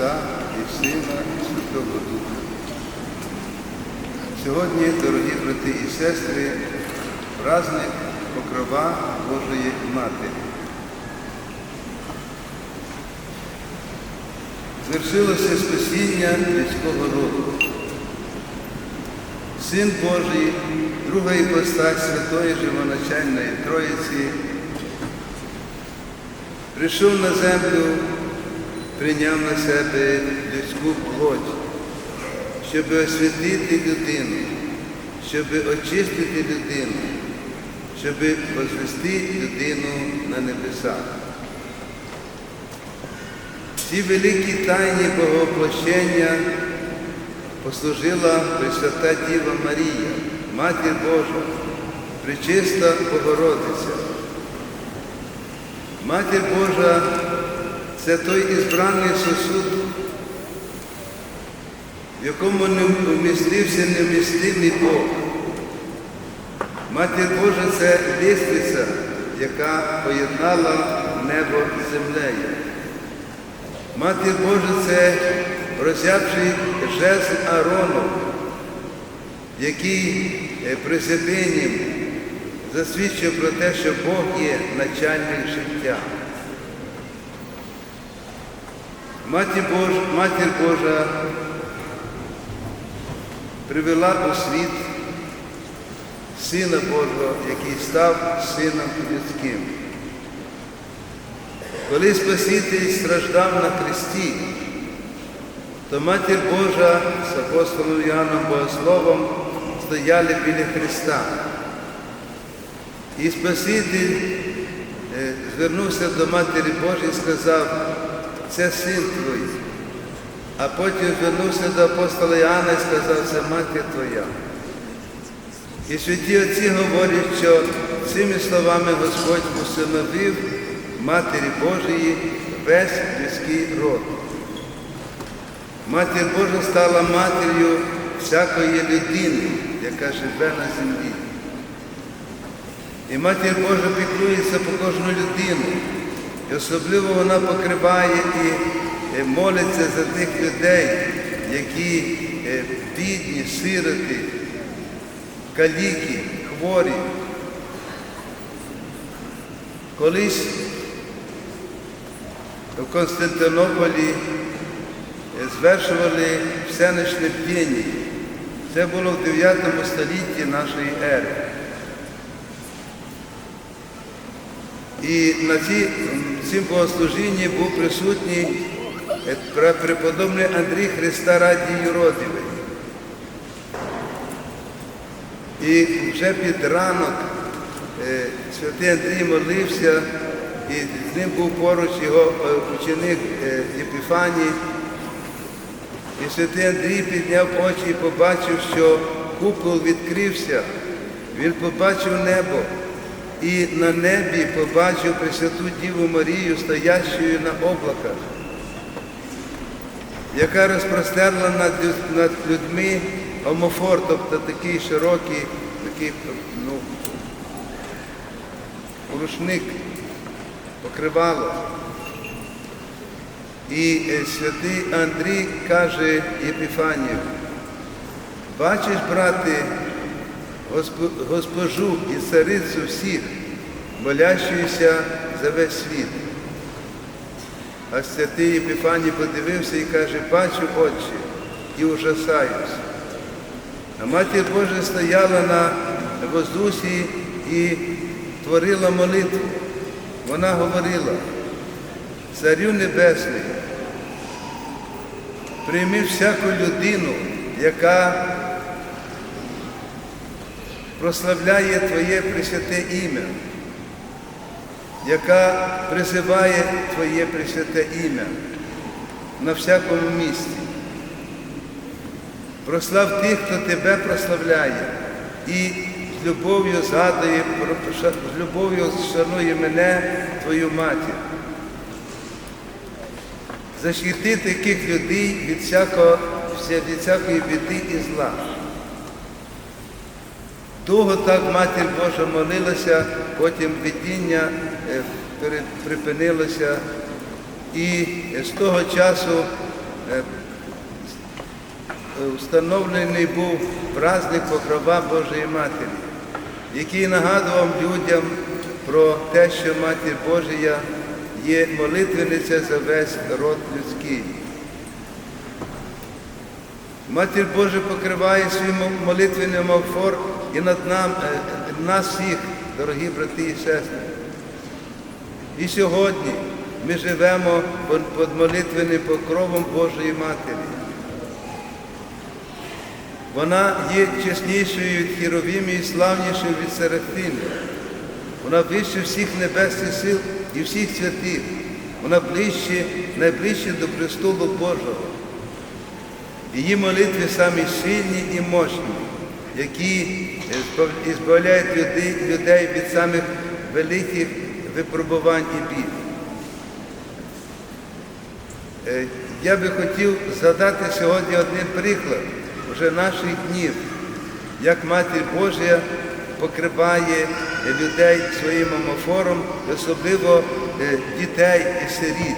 Отця і Сина і Святого Духа. Сьогодні, дорогі брати і сестри, праздник Покрова Божої Матері. Звершилося спасіння людського роду. Син Божий, друга іпостась Святої Живоначальної Троїці, прийшов на землю, прийняв на себе людську плоть, щоб освятити людину, щоб очистити людину, щоб возвести людину на небеса. Ці великі тайні Богооплощення послужила Пресвята Діва Марія, Матір Божа, Пречиста Богородиця. Матір Божа це той ізбраний сосуд, в якому не вмістився невмістимий Бог. Матір Божа це лістиця, яка поєднала небо з землею. Матір Божа це розябший жезл Аарону, який е, присвятинням засвідчив про те, що Бог є начальник життя. Матір Божа, Матір Божа привела у світ Сина Божого, який став Сином людським. Коли Спаситель страждав на хресті, то Матір Божа з апостолом Іоанном Богословом стояли біля Христа. І Спаситель е, звернувся до Матері Божої і сказав, це син твій. А потім звернувся до апостола Іоанна і сказав, це матір твоя. І святі отці говорять, що цими словами Господь усиновив Матері Божої весь людський род. Матір Божа стала матір'ю всякої людини, яка живе на землі. І Матір Божа піклується по кожну людину. І особливо вона покриває і молиться за тих людей, які бідні, сироти, каліки, хворі. Колись в Константинополі звершували всеночне бдіння. Це було в 9 столітті нашої ери. І на ці, цим богослужінні був присутній преподобний Андрій Христа Радій Юродивий. І вже під ранок е, святий Андрій молився, і з ним був поруч його ученик е, Єпіфаній. І святий Андрій підняв очі і побачив, що купол відкрився. Він побачив небо і на небі побачив Пресвяту Діву Марію, стоящою на облаках, яка розпростерла над, над людьми омофор, тобто такий широкий, такий ну, рушник, покривало. І святий Андрій каже Єпіфанію, бачиш, брате, госпожу і царицю всіх, молящуюся за весь світ. А святий Єпіфаній подивився і каже, бачу очі і ужасаюсь. А Матір Божа стояла на воздусі і творила молитву. Вона говорила, Царю Небесний, прийми всяку людину, яка прославляє Твоє Пресвяте ім'я, яка призиває Твоє Пресвяте ім'я на всякому місці. Прослав тих, хто Тебе прославляє, і з любов'ю згадує, з любов'ю шанує мене, Твою матір. Защити таких людей від, всякого, від всякої біди і зла. Довго так Матір Божа молилася, потім видіння е, припинилося. І з того часу е, встановлений був праздник Покрова Божої Матері, який нагадував людям про те, що Матір Божія є молитвениця за весь род людський. Матір Божа покриває свій мо- молитвенний мавфор і над нам, е, нас всіх, дорогі брати і сестри. І сьогодні ми живемо під молитвенним покровом Божої Матері. Вона є чеснішою від хіровімів і славнішою від серафімів. Вона вище всіх небесних сил і всіх святих. Вона ближче, найближче до престолу Божого. Її молитви самі сильні і мощні, які е, збавляють людей, від самих великих випробувань і бід. Е, Я би хотів згадати сьогодні один приклад вже наших днів, як Матір Божа покриває людей своїм омофором, особливо е, дітей і сиріт.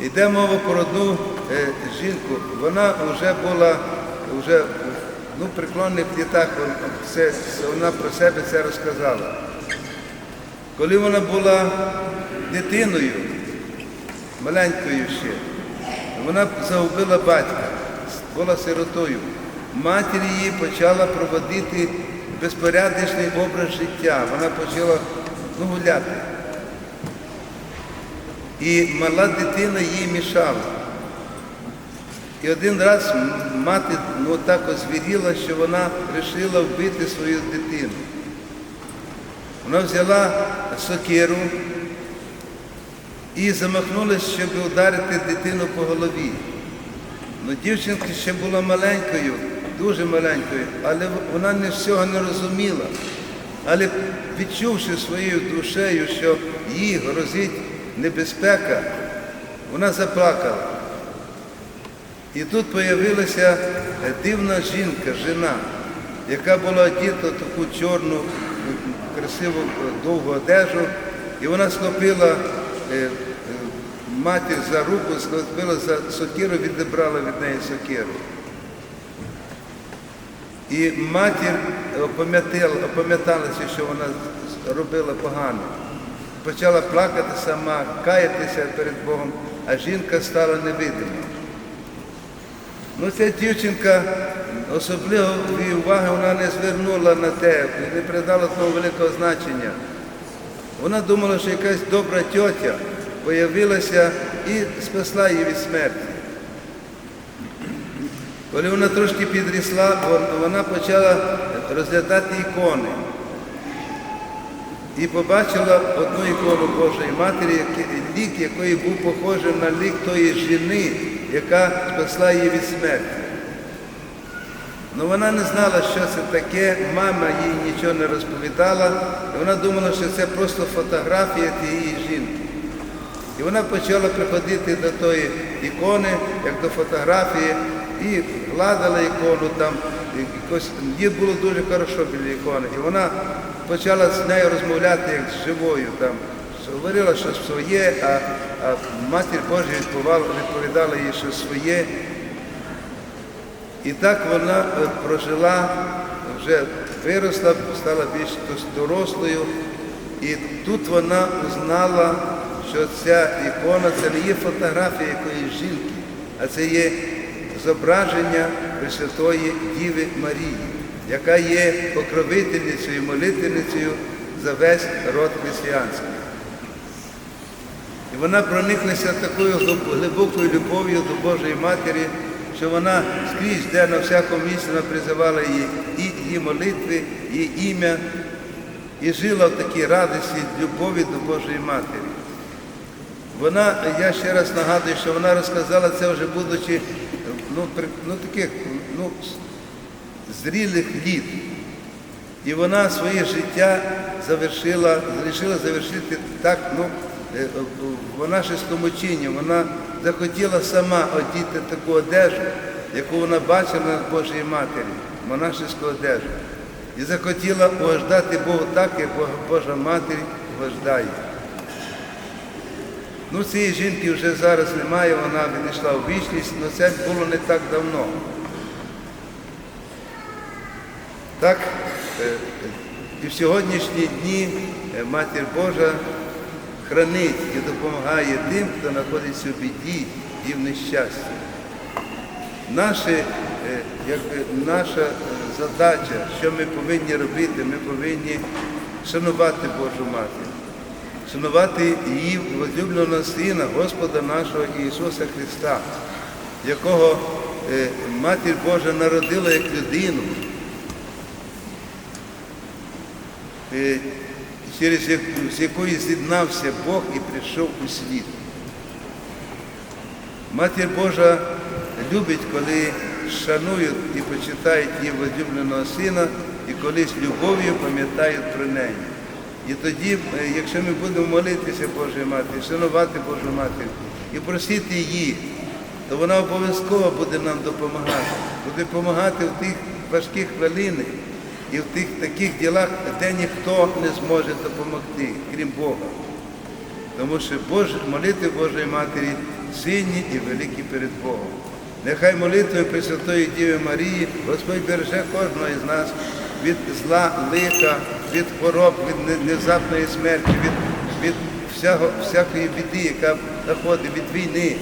Йде мова про одну е, жінку. Вона вже була вже в ну, це, це вона про себе це розказала. Коли вона була дитиною, маленькою ще, вона загубила батька, була сиротою. Матір її почала проводити безпорядочний образ життя. Вона почала ну, гуляти. І мала дитина їй мішала. І один раз мати ну, так озвіріла, що вона вирішила вбити свою дитину. Вона взяла сокиру і замахнулася, щоб ударити дитину по голові. Ну, дівчинка ще була маленькою, дуже маленькою, але вона не всього не розуміла. Але відчувши своєю душею, що їй грозить небезпека, вона заплакала. І тут з'явилася дивна жінка, жена, яка була одіта таку чорну, красиву довгу одежу, і вона схопила е, е, матір за руку, схопила за сокиру, відібрала від неї сокиру. І матір опам'яталася, що вона робила погано. Почала плакати сама, каятися перед Богом, а жінка стала невидима. Ну, ця дівчинка особливої уваги вона не звернула на те, не придала того великого значення. Вона думала, що якась добра тьотя появилася і спасла її від смерті. Коли вона трошки підрісла, вона почала розглядати ікони. І побачила одну ікону Божої Матері, лік якої був похожий на лік тої жіни, яка спасла її від смерті. Ну вона не знала, що це таке, мама їй нічого не розповідала, і вона думала, що це просто фотографія тієї жінки. І вона почала приходити до тої ікони, як до фотографії, і гладила ікону там, якось, їй було дуже хорошо біля ікони. І вона почала з нею розмовляти як з живою. Там, що говорила щось своє, а, а матір Божа відповідала, їй щось своє. І так вона е, прожила, вже виросла, стала більш дорослою. І тут вона узнала, що ця ікона це не є фотографія якоїсь жінки, а це є зображення Пресвятої Діви Марії, яка є покровительницею, молитвенницею за весь род християнський. І вона прониклася такою глибокою любов'ю до Божої Матері, що вона скрізь, де на всякому місці вона призивала її, її молитви, її ім'я, і жила в такій радості, любові до Божої Матері. Вона, я ще раз нагадую, що вона розказала це вже будучи ну, при- ну, таких ну, зрілих літ. І вона своє життя завершила, вирішила завершити так, ну, е, е, в монашеському чині. Вона захотіла сама одіти таку одежу, яку вона бачила на Божій Матері, монашеську одежу. І захотіла угождати Богу так, як Божа Матір угождає. Ну, цієї жінки вже зараз немає, вона відійшла у вічність, але це було не так давно. Так, е, і в сьогоднішні дні Матір Божа хранить і допомагає тим, хто знаходиться в біді і в нещасті. Наше, е, якби, наша е, задача, що ми повинні робити, ми повинні шанувати Божу Матір, шанувати її возлюбленого Сина, Господа нашого Ісуса Христа, якого е, Матір Божа народила як людину, через яку- з якою з'єднався Бог і прийшов у світ. Матір Божа любить, коли шанують і почитають її возлюбленого сина, і коли з любов'ю пам'ятають про неї. І тоді, е, якщо ми будемо молитися Божої Матері, шанувати Божу Матір і просити її, то вона обов'язково буде нам допомагати, буде допомагати в тих важких хвилинах і в тих таких ділах, де ніхто не зможе допомогти, крім Бога. Тому що Бож... молитви Божої Матері сильні і великі перед Богом. Нехай молитвою Пресвятої Діви Марії Господь береже кожного із нас від зла, лиха, від хвороб, від не- внезапної смерті, від, від всякого, всякої біди, яка заходить від війни,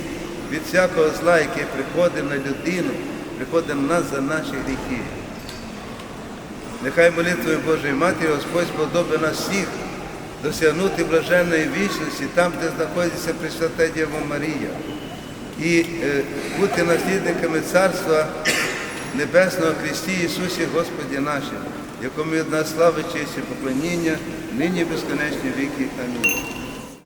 від всякого зла, яке приходить на людину, приходить на нас за наші гріхи. Нехай молитвою Божої Матері Господь сподобає нас всіх досягнути блаженної вічності там, де знаходиться Пресвята Діва Марія, і е, бути наслідниками Царства Небесного Христі Ісусі Господі нашим, якому від нас слави, честь і поклоніння, нині безконечні віки. Амінь.